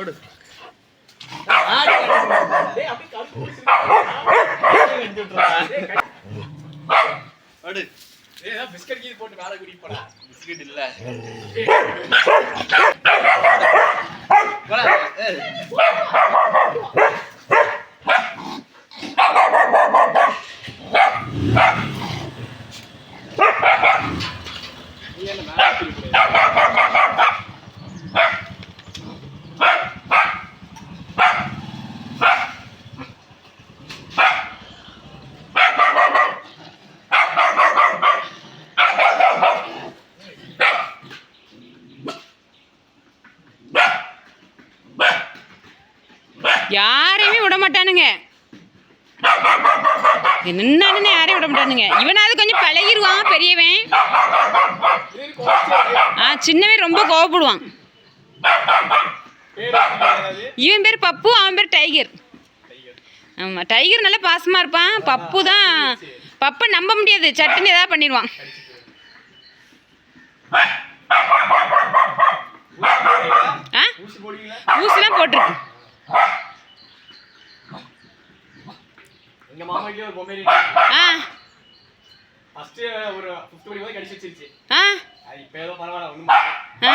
ஓடு ஓடு பிஸ்கட் கீது போட்டு வேலை கூட்டிட்டு போனா பிஸ்கட் இல்ல. யாரையுமே விட மாட்டானுங்க என்னன்னு யாரையும் விட மாட்டானுங்க இவனாவது கொஞ்சம் பழகிடுவான் பெரியவன். ஆ சின்னவன் ரொம்ப கோவப்படுவான். இவன் பேர் பப்பு அவன் பேர் டைகர். ஆமாம் டைகர் நல்லா பாசமாக இருப்பான். பப்பு தான் பப்பை நம்ப முடியாது. சட்டுன்னு ஏதாவது பண்ணிடுவான். ஆ? ஊசிலாம் போட்டிருக்கு. எங்க மாமாக்கே ஒரு பொம்மை ஆ. ஃபர்ஸ்ட் ஒரு ஃபிஃப்த் மணி போய் கடிச்சு வச்சிருச்சு. ஆ. அது இப்ப ஏதோ பரவாயில்ல ஒண்ணும் ஆ.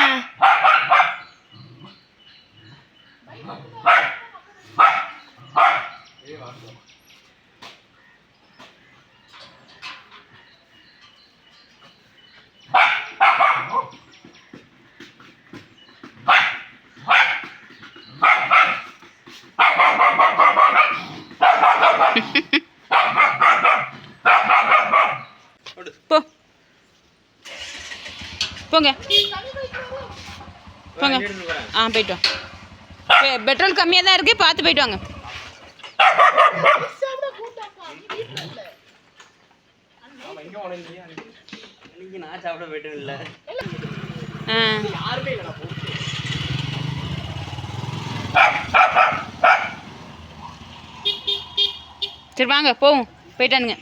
ஏய் வாங்க. போ. போங்க. போங்க. ஆ போயிட்டு வாங்க பெட்ரோல் கம்மியாக தான் இருக்குது பார்த்து போயிட்டு வாங்க. நான் சாப்பிட போயிட்டு இல்ல ஆ. யாருமே இல்ல நான் போட்டு சரி வாங்க போவோம். போயிட்டானுங்க